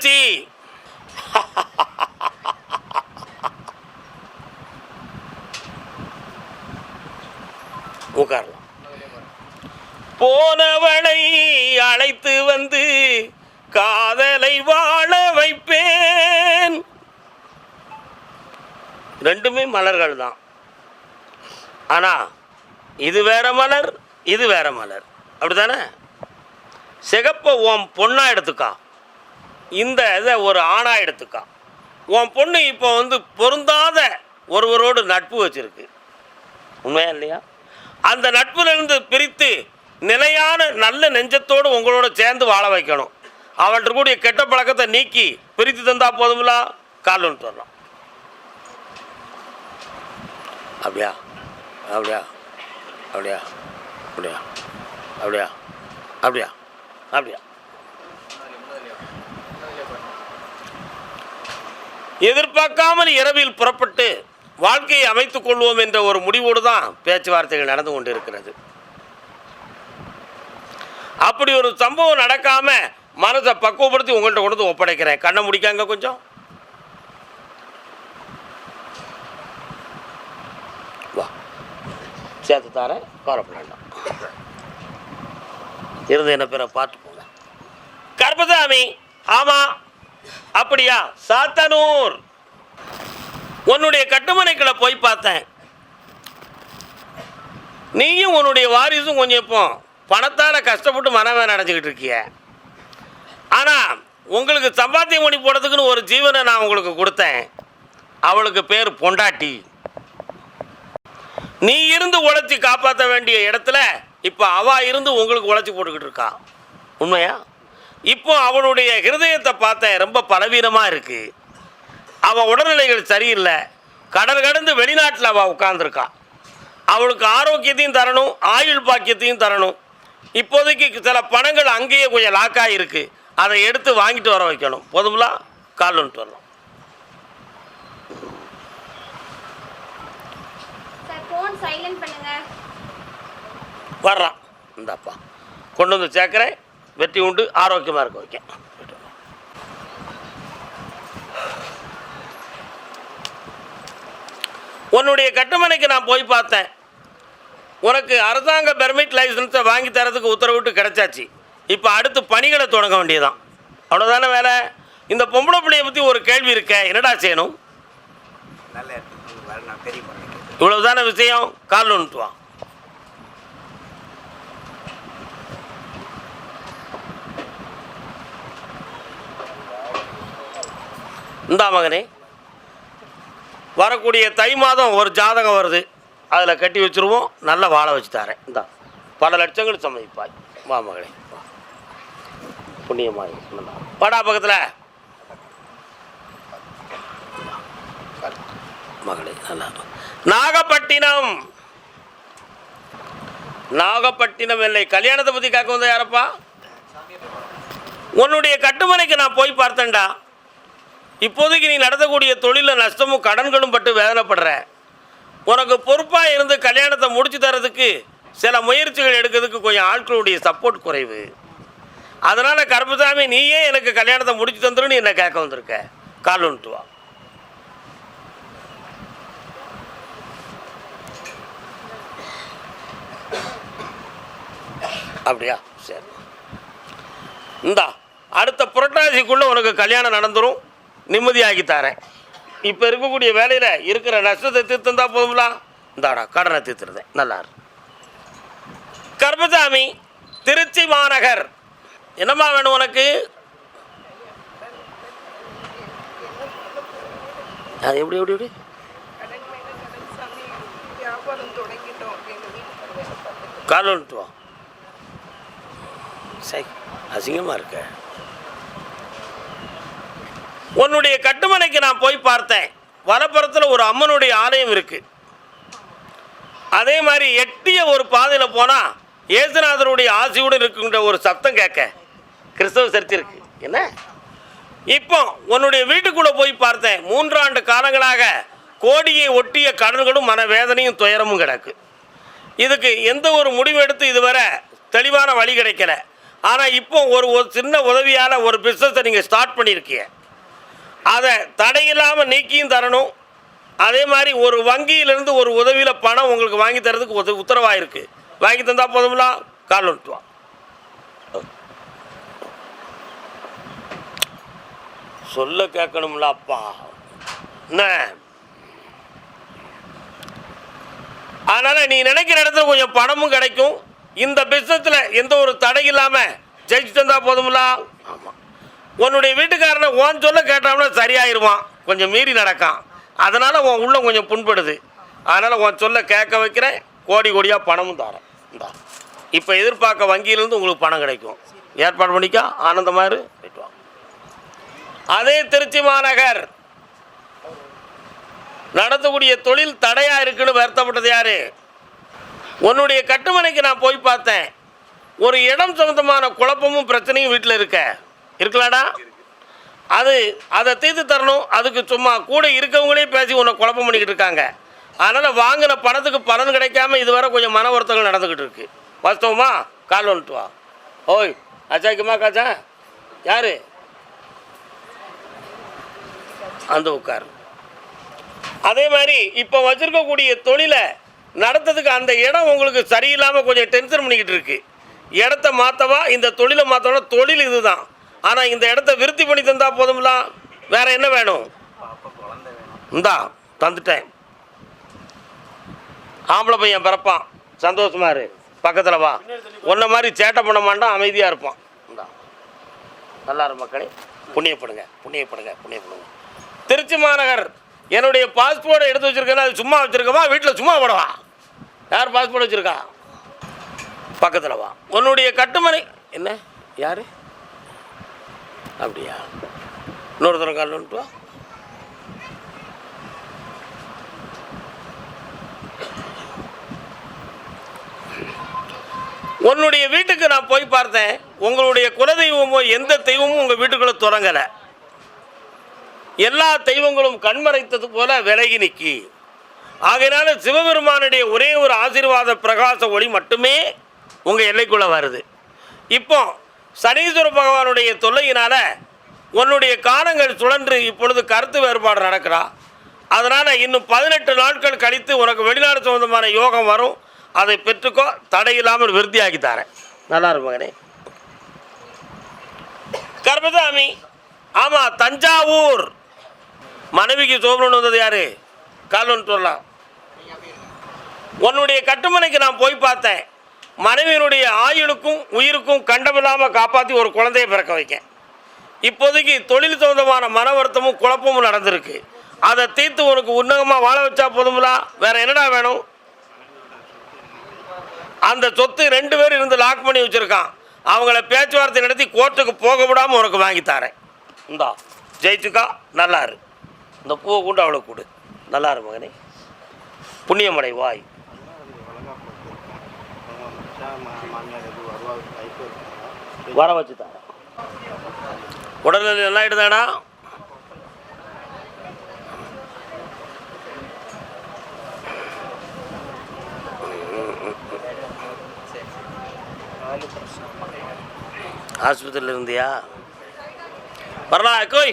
கருப்பசாமி உட்காரலாம். போனவளை அழைத்து வந்து காதலை வாழ வைப்பேன். ரெண்டுமே மலர்கள் தான். ஆனா இது வேற மலர் இது வேற மலர். அப்படிதானே சிகப்பை ஓம் பொண்ணா எடுத்துக்கா. இந்த இதை ஒரு ஆணா எடுத்துக்கான். உன் பொண்ணு இப்போ வந்து பொருந்தாத ஒருவரோடு நட்பு வச்சுருக்கு. உண்மையா இல்லையா? அந்த நட்புலேருந்து பிரித்து நிலையான நல்ல நெஞ்சத்தோடு உங்களோட சேர்ந்து வாழ வைக்கணும். அவள்கிட்ட கூடிய கெட்ட பழக்கத்தை நீக்கி பிரித்து தந்தா போதுமில்லா கால் ஒன்று வரலாம் அப்படியா? அப்படியா? அப்படியா? அப்படியா? அப்படியா? அப்படியா? அப்படியா? எதிர்பார்க்காமல் இரவில் புறப்பட்டு வாழ்க்கையை அமைத்துக் கொள்வோம் என்ற ஒரு முடிவோடு தான் பேச்சுவார்த்தைகள் நடந்து கொண்டிருக்கிறது. அப்படி ஒரு சம்பவம் நடக்காம மனதை பக்குவப்படுத்தி உங்கள்கிட்ட கொண்டு ஒப்படைக்கிறேன். கண்ணை முடிக்காங்க கொஞ்சம். வா. சேர்த்து தரேன். கவலைப்பட இருந்து என்ன பேரை பார்த்து போங்க. கர்பசாமி ஆமாம் அப்படியா? சாத்தனூர். உன்னுடைய கட்டுமனைக்குள்ள போய் பார்த்தேன். நீயும் உன்னுடைய வாரிசும் கொஞ்சம் இப்போ பணத்தால் கஷ்டப்பட்டு மனவே நடந்துக்கிட்டு இருக்கிய. ஆனால் உங்களுக்கு சம்பாத்தியம் பண்ணி போடுறதுக்குன்னு ஒரு ஜீவனை நான் உங்களுக்கு கொடுத்தேன். அவளுக்கு பேர் பொண்டாட்டி. நீ இருந்து உழைச்சி காப்பாற்ற வேண்டிய இடத்துல இப்போ அவா இருந்து உங்களுக்கு உழைச்சி போட்டுக்கிட்டு இருக்கா. உண்மையா? இப்போ அவனுடைய ஹிருதயத்தை பார்த்தேன் ரொம்ப பலவீனமாக இருக்கு. அவன் உடல்நிலைகள் சரியில்லை. கடல் கடந்து வெளிநாட்டில் அவள் உட்காந்துருக்கா அவளுக்கு ஆரோக்கியத்தையும் தரணும் ஆயுள் பாக்கியத்தையும் தரணும். இப்போதைக்கு சில பணங்கள் அங்கேயே கொஞ்சம் லாக்காக இருக்கு அதை எடுத்து வாங்கிட்டு வர வைக்கணும். போதுங்களா கால் வந்துட்டு பண்ணுங்க. வர்றான் இந்தாப்பா. கொண்டு வந்து சேர்க்குறேன். வெற்றி உண்டு ஆரோக்கியமாக இருக்க வைக்க. உன்னுடைய கட்டுமனைக்கு நான் போய் பார்த்தேன். உனக்கு அரசாங்க பெர்மிட் லைசன்ஸை வாங்கி தரதுக்கு உத்தரவிட்டு கிடைச்சாச்சு. இப்போ அடுத்து பணிகளை தொடங்க வேண்டியதான் அவ்வளோதானே வேலை? இந்த பொம்பளை பிள்ளைய பற்றி ஒரு கேள்வி இருக்க என்னடா செய்யணும்? இவ்வளவுதானே விஷயம்? கால் ஒன்று இந்தா மகனே வரக்கூடிய தை மாதம் ஒரு ஜாதகம் வருது. அதில் கட்டி வச்சுருவோம். நல்லா வாழ வச்சு தரேன். இந்தா பல லட்சங்கள் சம்மதிப்பாய் வா மகளே வா. புண்ணியமாய். படா பக்கத்தில். மகளே நல்லா நாகப்பட்டினம். நாகப்பட்டினம் இல்லை கல்யாணத்தை பற்றி கேட்க வந்த யாரப்பா? உன்னுடைய கட்டுமனைக்கு நான் போய் பார்த்தேன்டா. இப்போதைக்கு நீ நடத்தக்கூடிய தொழிலில் நஷ்டமும் கடன்களும் பட்டு வேதனைப்படுற. உனக்கு பொறுப்பாக இருந்து கல்யாணத்தை முடிச்சு தரதுக்கு சில முயற்சிகள் எடுக்கிறதுக்கு கொஞ்சம் ஆட்களுடைய சப்போர்ட் குறைவு. அதனால் கருப்பசாமி நீயே எனக்கு கல்யாணத்தை முடிச்சு தந்துருன்னு என்னை கேட்க வந்திருக்க? கால் வந்துட்டு வா. அப்படியா? சரி. இந்தா அடுத்த புரட்டாசிக்குள்ளே உனக்கு கல்யாணம் நடந்துடும் நிம்மதியாக்கி தரேன். இப்போ இருக்கக்கூடிய வேலையில் இருக்கிற நஷ்டத்தை தீர்த்தந்தா போதுங்களா இந்தாடா கடனை தீர்த்துருதேன் நல்லா கர்மசாமி திருச்சி மாநகர். என்னம்மா வேணும் உனக்கு? அது எப்படி எப்படி எப்படி? கால் வந்துட்டு சை அசிங்கமாக இருக்க. உன்னுடைய கட்டுமனைக்கு நான் போய் பார்த்தேன். வலப்புறத்தில் ஒரு அம்மனுடைய ஆலயம் இருக்குது அதே மாதிரி எட்டிய ஒரு பாதையில் போனால் ஏசுநாதருடைய ஆசையுடன் இருக்குன்ற ஒரு சத்தம் கேட்க. கிறிஸ்தவ சர்ச்சு இருக்கு. என்ன? இப்போ உன்னுடைய வீட்டுக்குள்ளே போய் பார்த்தேன். மூன்றாண்டு காலங்களாக கோடியை ஒட்டிய கடன்களும் மனவேதனையும் துயரமும் கிடக்கு. இதுக்கு எந்த ஒரு முடிவு எடுத்து இதுவரை தெளிவான வழி கிடைக்கல. ஆனால் இப்போ ஒரு ஒரு சின்ன உதவியால் ஒரு பிஸ்னஸை நீங்கள் ஸ்டார்ட் பண்ணியிருக்கீங்க. அதை தடையில்லாமல் நீக்கியும் தரணும். அதே மாதிரி ஒரு வங்கியிலேருந்து ஒரு உதவியில் பணம் உங்களுக்கு வாங்கி தரதுக்கு உத உத்தரவாக இருக்குது வாங்கி தந்தா போதுங்களா கால் வந்துட்டு சொல்ல கேட்கணும்ல அப்பா. என்ன? அதனால் நீ நினைக்கிற இடத்துல கொஞ்சம் பணமும் கிடைக்கும். இந்த பிஸ்னஸில் எந்த ஒரு தடை இல்லாமல் ஜெயிச்சு தந்தால் போதுங்களா ஆமாம் உன்னுடைய வீட்டுக்காரனை ஓன் சொல்ல கேட்டாம்னா சரியாயிருவான். கொஞ்சம் மீறி நடக்கான். அதனால் உன் உள்ள கொஞ்சம் புண்படுது. அதனால் உன் சொல்ல கேட்க வைக்கிறேன். கோடி கோடியாக பணமும் தரேன். இந்தா. இப்போ எதிர்பார்க்க வங்கியிலேருந்து உங்களுக்கு பணம் கிடைக்கும். ஏற்பாடு பண்ணிக்கா. ஆனந்தமாக இரு அதே திருச்சி மாநகர். நடத்தக்கூடிய தொழில் தடையாக இருக்குன்னு வருத்தப்பட்டது யாரு? உன்னுடைய கட்டுமனைக்கு நான் போய் பார்த்தேன். ஒரு இடம் சம்மந்தமான குழப்பமும் பிரச்சனையும் வீட்டில் இருக்க. இருக்கலாடா அது அதை தீர்த்து தரணும். அதுக்கு சும்மா கூட இருக்கவங்களே பேசி உன்னை குழப்பம் பண்ணிக்கிட்டு இருக்காங்க. அதனால் வாங்கின பணத்துக்கு பலன் கிடைக்காம இதுவரை கொஞ்சம் மன வருத்தங்கள் நடந்துக்கிட்டு இருக்கு. வாஸ்தவமா? கால் வந்துட்டு வா. ஓய் அச்சாக்குமா காச்சா யார்? அந்த உட்கார். அதே மாதிரி இப்போ வச்சுருக்கக்கூடிய தொழிலை நடத்துறதுக்கு அந்த இடம் உங்களுக்கு சரியில்லாமல் கொஞ்சம் டென்ஷன் பண்ணிக்கிட்டு இருக்கு. இடத்த மாற்றவா இந்த தொழிலை மாற்றவா தொழில் இதுதான். ஆனால் இந்த இடத்த விருத்தி பண்ணி தந்தால் போதும்ல. வேற என்ன வேணும்? இந்தா தந்துட்டேன். ஆம்பளை பையன் பிறப்பான். சந்தோஷமா இரு. பக்கத்தில் வா. உன்ன மாதிரி சேட்டை பண்ண மாட்டான் அமைதியாக இருப்பான். இந்தா. நல்லா மக்களே. புண்ணியப்படுங்க. புண்ணியப்படுங்க. புண்ணியப்படுங்க. திருச்சி மாநகர். என்னுடைய பாஸ்போர்ட்டை எடுத்து வச்சுருக்கேன்னா அது சும்மா வச்சிருக்கவா? வீட்டில் சும்மா போடவா? யார் பாஸ்போர்ட் வச்சுருக்கா? பக்கத்தில் வா. உன்னுடைய கட்டுமனை என்ன? யார்? அப்படியா? இன்னொரு தரம் கால் வந்துட்டு வா. உன்னுடைய வீட்டுக்கு நான் போய் பார்த்தேன். உங்களுடைய குலதெய்வமோ எந்த தெய்வமும் உங்கள் வீட்டுக்குள்ளே தொடங்கலை. எல்லா தெய்வங்களும் கண்மறைத்தது போல விலகி நிற்கி ஆகையினால சிவபெருமானுடைய ஒரே ஒரு ஆசீர்வாத பிரகாச ஒளி மட்டுமே உங்கள் எல்லைக்குள்ளே வருது. இப்போ சனீஸ்வர பகவானுடைய தொல்லையினால் உன்னுடைய காலங்கள் சுழன்று இப்பொழுது கருத்து வேறுபாடு நடக்கிறா. அதனால் இன்னும் பதினெட்டு நாட்கள் கழித்து உனக்கு வெளிநாடு சம்பந்தமான யோகம் வரும். அதை பெற்றுக்கோ தடையில்லாமல் விருத்தியாக்கி தரேன். நல்லா இருக்கும் மகனே. கர்மசாமி ஆமாம் தஞ்சாவூர். மனைவிக்கு சோபனன் வந்தது யாரு? கால்வன் சொல்லலாம். உன்னுடைய கட்டுமனைக்கு நான் போய் பார்த்தேன். மனைவியினுடைய ஆயுளுக்கும் உயிருக்கும் கண்டமில்லாமல் காப்பாற்றி ஒரு குழந்தையை பிறக்க வைக்கேன். இப்போதைக்கு தொழில் சொந்தமான மன வருத்தமும் குழப்பமும் நடந்திருக்கு. அதை தீர்த்து உனக்கு உன்னகமாக வாழ வச்சா போதுங்களா வேற என்னடா வேணும்? அந்த சொத்து ரெண்டு பேரும் இருந்து லாக் பண்ணி வச்சுருக்கான். அவங்கள பேச்சுவார்த்தை நடத்தி கோர்ட்டுக்கு போக விடாமல் உனக்கு வாங்கி தரேன். இந்தா ஜெயிச்சுக்கா நல்லாரு இந்த பூவை கொண்டு அவளை கொடு. நல்லாரு மகனே. புண்ணியமடை வாய். மாமியார் எதுவும் வருவாங்க லைஃப் இருக்காங்க வர வச்சு உடல்நிலை நல்லா ஆயிடுதாடா? ஆஸ்பத்திரியில் இருந்தியா? வரலாம் கோய்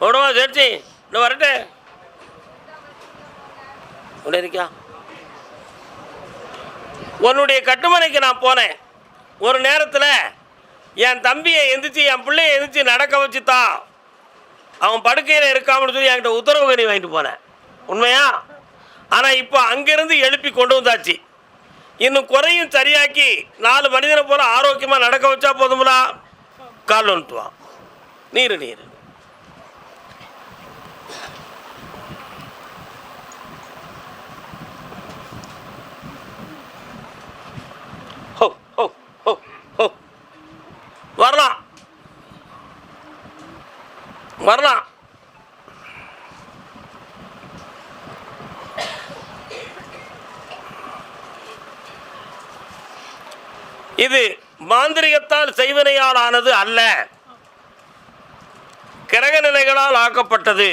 ஓடுவா சேர்ச்சி இன்னும் வரட்டு. உடனே இருக்கியா? உன்னுடைய கட்டுமனைக்கு நான் போனேன். ஒரு நேரத்தில் என் தம்பியை எந்திரிச்சு என் பிள்ளைய எந்திரிச்சு நடக்க வச்சு தான் அவன் படுக்கையில் இருக்காமனு சொல்லி என்கிட்ட உத்தரவு கனி வாங்கிட்டு போனேன். உண்மையா? ஆனால் இப்போ அங்கேருந்து எழுப்பி கொண்டு வந்தாச்சு. இன்னும் குறையும் சரியாக்கி நாலு மனிதனை போல ஆரோக்கியமாக நடக்க வச்சா போதுங்களா கால் வந்துட்டுவான் நீர் நீர். வரலாம். வரலாம். இது மாந்திரிகத்தால் செய்வினையால் ஆனது அல்ல. கிரக நிலைகளால் ஆக்கப்பட்டது.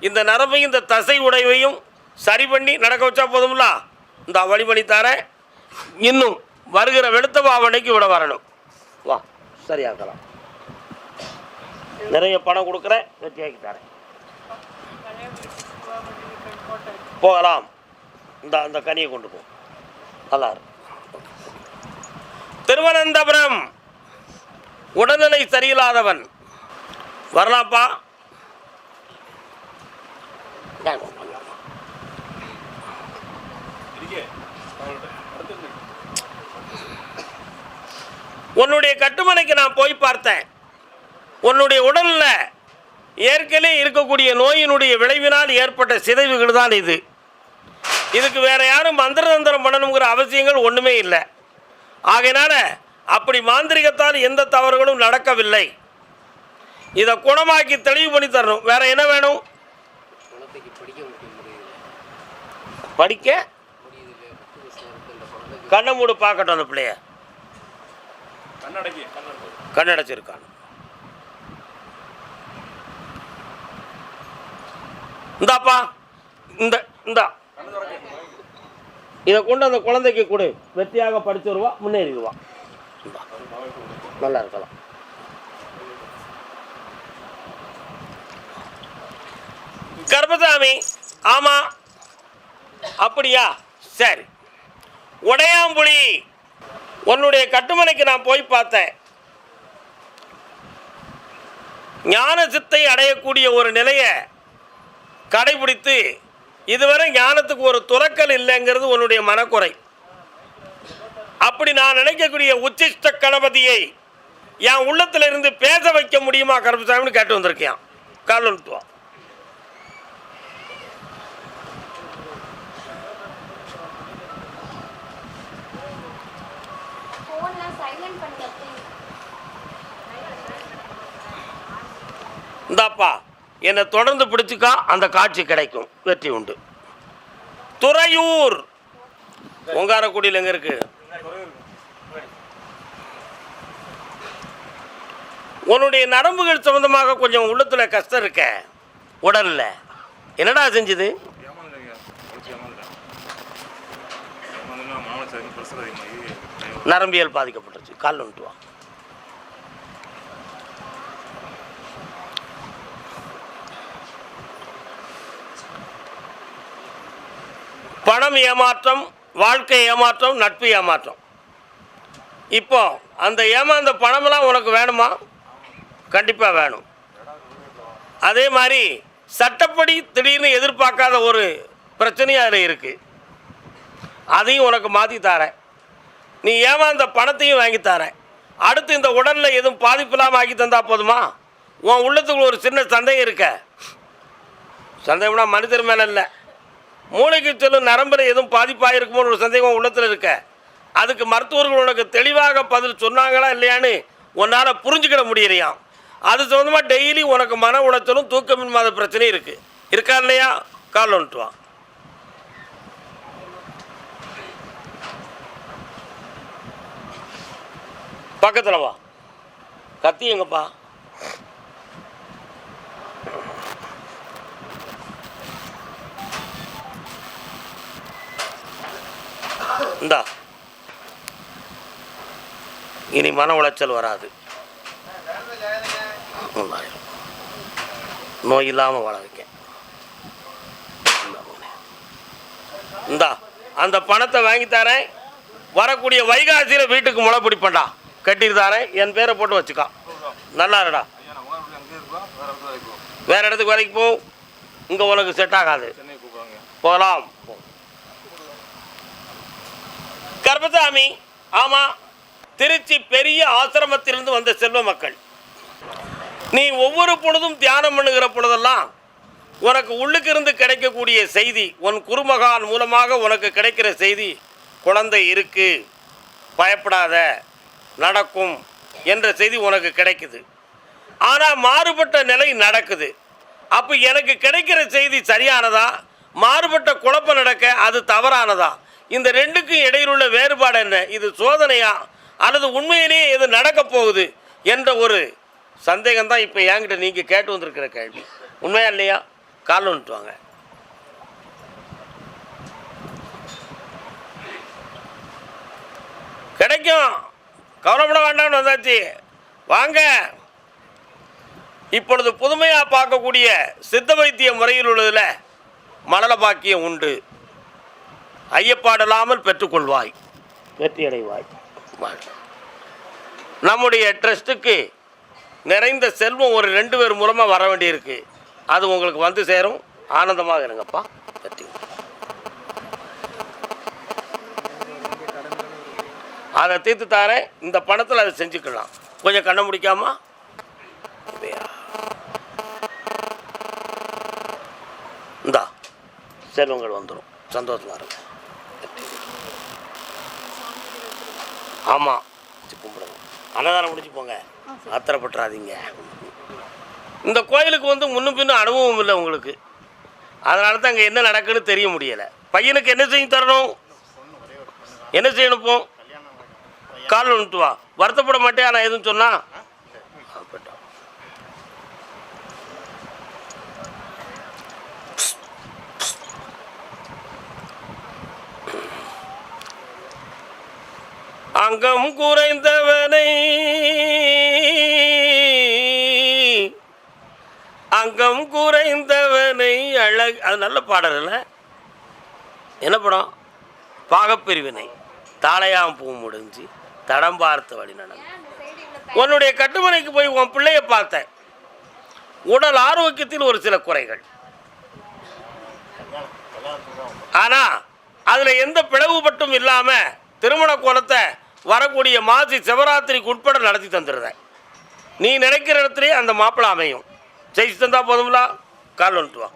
இந்த நரம்பையும் இந்த தசை உடைவையும் சரி பண்ணி நடக்க வச்சா போதும்ல? இந்த வழி பண்ணி தரேன் இன்னும் வருகிற வெளுத்த பாவனைக்கு விட வரணும். வா. சரியாக்கலாம் நிறைய பணம் கொடுக்குறேன் வெற்றியாக்கி தரேன். போகலாம். இந்த அந்த கனியை கொண்டு போ. நல்லா திருவனந்தபுரம். உடல்நிலை சரியில்லாதவன். வரலாம்ப்பா உன்னுடைய கட்டுமனைக்கு நான் போய் பார்த்தேன். உன்னுடைய உடலில் ஏற்கனவே இருக்கக்கூடிய நோயினுடைய விளைவினால் ஏற்பட்ட சிதைவுகள் தான் இது. இதுக்கு வேறு யாரும் மந்திர தந்திரம் பண்ணணுங்கிற அவசியங்கள் ஒன்றுமே இல்லை. ஆகையினால அப்படி மாந்திரிகத்தால் எந்த தவறுகளும் நடக்கவில்லை. இதை குணமாக்கி தெளிவு பண்ணி தரணும். வேற என்ன வேணும்? படிக்க? கண்ணை மூடு பார்க்கட்டும் அந்த பிள்ளைய. கண்ணடைச்சிருக்கான். இந்தாப்பா இந்த இந்தா. இதை கொண்டு அந்த குழந்தைக்கு கொடு. வெற்றியாக படிச்சு வருவா முன்னேறிடுவா. நல்லா இருக்கலாம். கர்பசாமி ஆமா. அப்படியா? சரி. உடையாம்புலி. உன்னுடைய கட்டுமனைக்கு நான் போய் பார்த்தேன். ஞான சித்தை அடையக்கூடிய ஒரு நிலையை கடைபிடித்து இதுவரை ஞானத்துக்கு ஒரு துறக்கல் இல்லைங்கிறது உன்னுடைய மனக்குறை. அப்படி நான் நினைக்கக்கூடிய உச்சிஷ்ட கணபதியை என் உள்ளத்தில் இருந்து பேச வைக்க முடியுமா கருப்பசாமின்னு கேட்டு வந்திருக்கேன் கால் நிறுத்துவான் இந்தாப்பா என்னை தொடர்ந்து பிடிச்சிக்கா அந்த காட்சி கிடைக்கும். வெற்றி உண்டு. துறையூர். ஒங்காரக்குடியில் எங்கே இருக்கு? உன்னுடைய நரம்புகள் சம்பந்தமாக கொஞ்சம் உள்ளத்தில் கஷ்டம் இருக்க. உடல்ல. என்னடா செஞ்சுது? நரம்பியல் பாதிக்கப்பட்டுருச்சு. கால் வந்துட்டு பணம் ஏமாற்றம் வாழ்க்கை ஏமாற்றம் நட்பு ஏமாற்றம். இப்போ அந்த ஏமாந்த பணமெல்லாம் உனக்கு வேணுமா? கண்டிப்பாக வேணும். அதே மாதிரி சட்டப்படி திடீர்னு எதிர்பார்க்காத ஒரு பிரச்சனையும் அதில் இருக்குது அதையும் உனக்கு மாற்றி தரேன். நீ ஏமாந்த பணத்தையும் வாங்கி தரேன். அடுத்து இந்த உடலில் எதுவும் பாதிப்பு இல்லாமல் ஆக்கி தந்தால் போதுமா? உன் உள்ளத்துக்குள்ள ஒரு சின்ன சந்தேகம் இருக்க. சந்தேகம்னா மனிதர் மேலே இல்லை. மூளைக்கு செல்லும் நரம்பில் எதுவும் பாதிப்பாக இருக்குமோன்னு ஒரு சந்தேகம் உள்ளத்தில் இருக்க. அதுக்கு மருத்துவர்கள் உனக்கு தெளிவாக பதில் சொன்னாங்களா இல்லையான்னு உன்னால் புரிஞ்சுக்கிட முடியலையாம். அது சம்மந்தமாக டெய்லி உனக்கு மன உளைச்சலும் தூக்கமின்மாத பிரச்சனையும் இருக்குது இருக்கா இல்லையா? கால் வந்துட்டு வா. பக்கத்தில் வா. கத்தி எங்கப்பா? இந்தா. இனி மன உளைச்சல் வராது. நோய் இல்லாமல் வாழ வைக்க இந்தா அந்த பணத்தை வாங்கி தரேன். வரக்கூடிய வைகாசியில் வீட்டுக்கு முளை பிடிப்பேன்டா. கட்டியிருந்தாரேன் என் பேரை போட்டு வச்சுக்கா. நல்லா இருடா. வேறு வேற இடத்துக்கு வரைக்கும் போ. இங்கே உனக்கு செட் ஆகாது. போகலாம் போ. கர்பசாமி ஆமாம் திருச்சி பெரிய ஆசிரமத்திலிருந்து வந்த செல்வ மக்கள். நீ ஒவ்வொரு பொழுதும் தியானம் பண்ணுகிற பொழுதெல்லாம் உனக்கு உள்ளுக்கு இருந்து கிடைக்கக்கூடிய செய்தி உன் குருமகான் மூலமாக உனக்கு கிடைக்கிற செய்தி குழந்தை இருக்கு பயப்படாத நடக்கும் என்ற செய்தி உனக்கு கிடைக்குது. ஆனால் மாறுபட்ட நிலை நடக்குது. அப்போ எனக்கு கிடைக்கிற செய்தி சரியானதா? மாறுபட்ட குழப்பம் நடக்க அது தவறானதா? இந்த ரெண்டுக்கும் இடையிலுள்ள வேறுபாடு என்ன? இது சோதனையா? அல்லது உண்மையிலேயே இது நடக்க போகுது என்ற ஒரு சந்தேகம் தான் இப்போ என்கிட்ட நீங்கள் கேட்டு வந்திருக்கிற கேள்வி. உண்மையா இல்லையா? கால் வாங்க. கிடைக்கும். கவலைப்பட வேண்டாம்னு வந்தாச்சு. வாங்க. இப்பொழுது புதுமையாக பார்க்கக்கூடிய சித்த வைத்திய முறையில் உள்ளதில் மணல பாக்கியம் உண்டு. ஐயப்பாடில்லாமல் பெற்றுக்கொள்வாய். வெற்றி அடைவாய். நம்முடைய ட்ரஸ்ட்டுக்கு நிறைந்த செல்வம் ஒரு ரெண்டு பேர் மூலமாக வர வேண்டியிருக்கு. அது உங்களுக்கு வந்து சேரும். ஆனந்தமாக இருங்கப்பா. வெற்றி. அதை தீர்த்து தாரேன். இந்த பணத்தில் அதை செஞ்சுக்கலாம். கொஞ்சம் கண்ணை முடிக்காமா. இந்தா. செல்வங்கள் வந்துடும் சந்தோஷமா இருக்கும் ஆமாம் கும்பிடுங்க. அன்னதானம் முடிச்சு போங்க. ஆத்திரப்பட்டுறாதீங்க. இந்த கோயிலுக்கு வந்து முன்னும் பின்னும் அனுபவம் இல்லை உங்களுக்கு. அதனால தான் அங்கே என்ன நடக்குன்னு தெரிய முடியலை. பையனுக்கு என்ன செஞ்சு தரணும்? என்ன செய்யணும் கால் ஒன்று வா. வருத்தப்பட மாட்டேன் நான் எதுவும் சொன்னால் ஆ, போயிட்டு வா. அங்கம் குறைந்தவனை. அங்கம் குறைந்தவனை அழகு அது நல்ல பாடல் இல்லை? என்ன படம்? பாகப்பிரிவினை. தாளையாம் பூ முடிஞ்சு தடம் பார்த்த வழி நடந்து. உன்னுடைய கட்டுமனைக்கு போய் உன் பிள்ளைய பார்த்தேன். உடல் ஆரோக்கியத்தில் ஒரு சில குறைகள். ஆனால் அதில் எந்த பிளவுபட்டும் இல்லாமல் திருமண கோலத்தை வரக்கூடிய மாசி சிவராத்திரிக்கு உட்பட நடத்தி தந்துடுறேன். நீ நினைக்கிற இடத்துலயே அந்த மாப்பிள்ளை அமையும். ஜெயிச்சு தந்தா போதுங்களா கால் வந்துட்டு வா.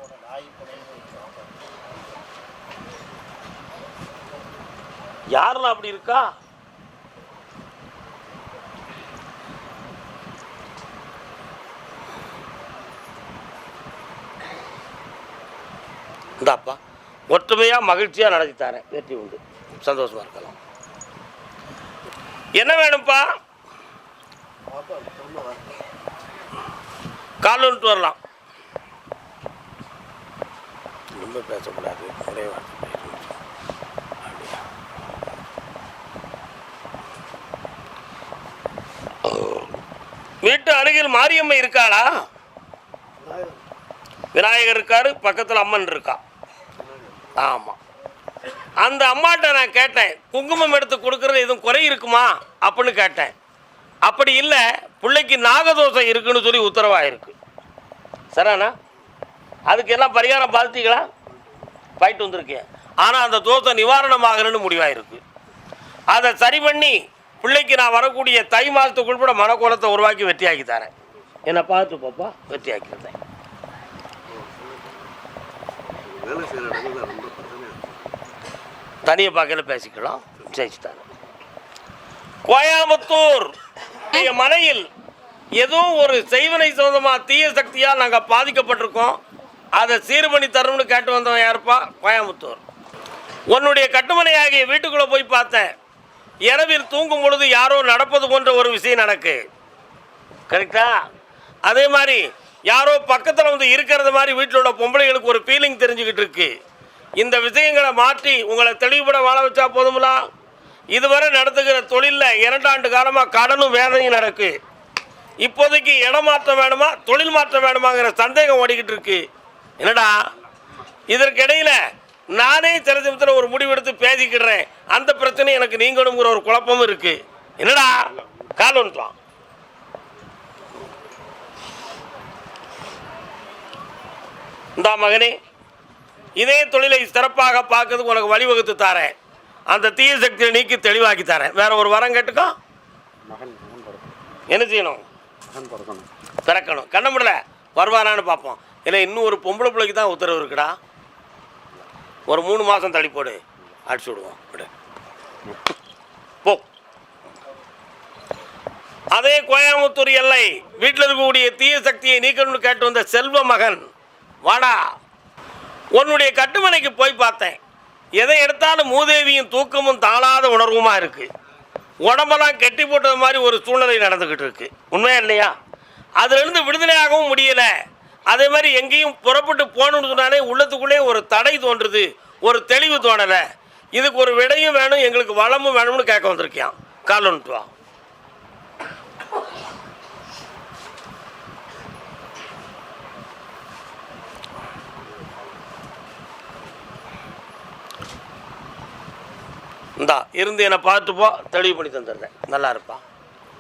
யாரெல்லாம் அப்படி இருக்கா? இந்தாப்பா ஒற்றுமையாக மகிழ்ச்சியாக நடத்தி தரேன். வெற்றி உண்டு. சந்தோஷமா இருக்கலாம். என்ன வேணும்ப்பா? கால் வந்துட்டு வரலாம். ரொம்ப பேசக்கூடாது. ஒரே. வீட்டு அருகில் மாரியம்மை இருக்காளா? விநாயகர். இருக்காரு பக்கத்தில் அம்மன் இருக்கா? ஆமாம் அந்த அம்மாட்ட நான் கேட்டேன் குங்குமம் எடுத்து கொடுக்கறது எதுவும் குறை இருக்குமா? அப்படின்னு கேட்டேன். அப்படி இல்லை பிள்ளைக்கு நாகதோஷம் இருக்குன்னு சொல்லி உத்தரவாயிருக்கு. சரிண்ணா அதுக்கு எல்லாம் பரிகாரம் பார்த்துட்டீங்களா? போயிட்டு வந்திருக்கேன். ஆனால் அந்த தோஷம் நிவாரணமாகணும்னு முடிவாயிருக்கு. அதை சரி பண்ணி பிள்ளைக்கு நான் வரக்கூடிய தை மாதத்துக்குள் கூட மனக்கோலத்தை உருவாக்கி வெற்றியாக்கி தரேன். என்னை பார்த்து பாப்பா வெற்றியாக்கிறேன் வேலை செய்கிற இடத்துல ரொம்ப பிரச்சனை இருக்கு தனியை பார்க்கல பேசிக்கலாம். ஜெயிச்சுட்டாங்க கோயம்புத்தூர் என் மனையில் ஏதோ ஒரு செய்வனை சொந்தமாக தீய சக்தியால் நாங்கள் பாதிக்கப்பட்டிருக்கோம். அதை சீர் பண்ணி தரணும்னு கேட்டு வந்தவன் யாருப்பா? கோயம்புத்தூர். உன்னுடைய கட்டுமனை ஆகிய வீட்டுக்குள்ளே போய் பார்த்தேன். இரவில் தூங்கும் பொழுது யாரோ நடப்பது போன்ற ஒரு விஷயம் நடக்கு. கரெக்டா? அதே மாதிரி யாரோ பக்கத்தில் வந்து இருக்கிறது மாதிரி வீட்டில் உள்ள பொம்பளைகளுக்கு ஒரு ஃபீலிங் தெரிஞ்சுக்கிட்டு இருக்குது இந்த விஷயங்களை மாற்றி உங்களை தெளிவுபட வாழ வச்சா போதுங்களா இதுவரை நடத்துகிற தொழிலில் இரண்டாண்டு காலமாக கடனும் வேதனையும் நடக்கு. இப்போதைக்கு இடம் மாற்றம் வேணுமா தொழில் மாற்றம் வேணுமாங்கிற சந்தேகம் ஓடிக்கிட்டு இருக்கு. என்னடா? இதற்கிடையில் நானே சில சமயத்தில் ஒரு முடிவெடுத்து பேசிக்கிடுறேன். அந்த பிரச்சனை எனக்கு நீங்கணுங்கிற ஒரு குழப்பமும் இருக்கு. என்னடா? கால் ஒன்றுலாம் இந்தா மகனே இதே தொழிலை சிறப்பாக பார்க்கறதுக்கு உனக்கு வழிவகுத்து தாரேன். அந்த தீய சக்தியை நீக்கி தெளிவாக்கி தரேன். வேற ஒரு வரம் கேட்டுக்கோ. என்ன செய்யணும்? பிறக்கணும். கண்ண முடியல வருவாரான்னு பார்ப்போம். இல்லை இன்னும் ஒரு பொம்பளை பிள்ளைக்கு தான் உத்தரவு இருக்குடா. ஒரு மூணு மாதம் தள்ளி போடு. அடிச்சு விடுவோம். விடு. போ. அதே கோயம்புத்தூர் எல்லை. வீட்டில் இருக்கக்கூடிய தீய சக்தியை நீக்கணும்னு கேட்டு வந்த செல்வ மகன். வாடா. உன்னுடைய கட்டுமனைக்கு போய் பார்த்தேன். எதை எடுத்தாலும் மூதேவியும் தூக்கமும் தாளாத உணர்வுமா இருக்குது உடம்பெல்லாம் கெட்டி போட்டது மாதிரி ஒரு சூழ்நிலை நடந்துக்கிட்டு இருக்கு. உண்மையா இல்லையா? அதிலிருந்து விடுதலையாகவும் முடியலை. அதே மாதிரி எங்கேயும் புறப்பட்டு போகணும்னு சொன்னாலே உள்ளத்துக்குள்ளே ஒரு தடை தோன்றுது. ஒரு தெளிவு தோணலை. இதுக்கு ஒரு விடையும் வேணும் எங்களுக்கு வளமும் வேணும்னு கேட்க வந்திருக்கியான் கால் இந்தா இருந்து என்னை பார்த்துப்போ தெளிவு பண்ணி தந்துடுறேன். நல்லா இருப்பான்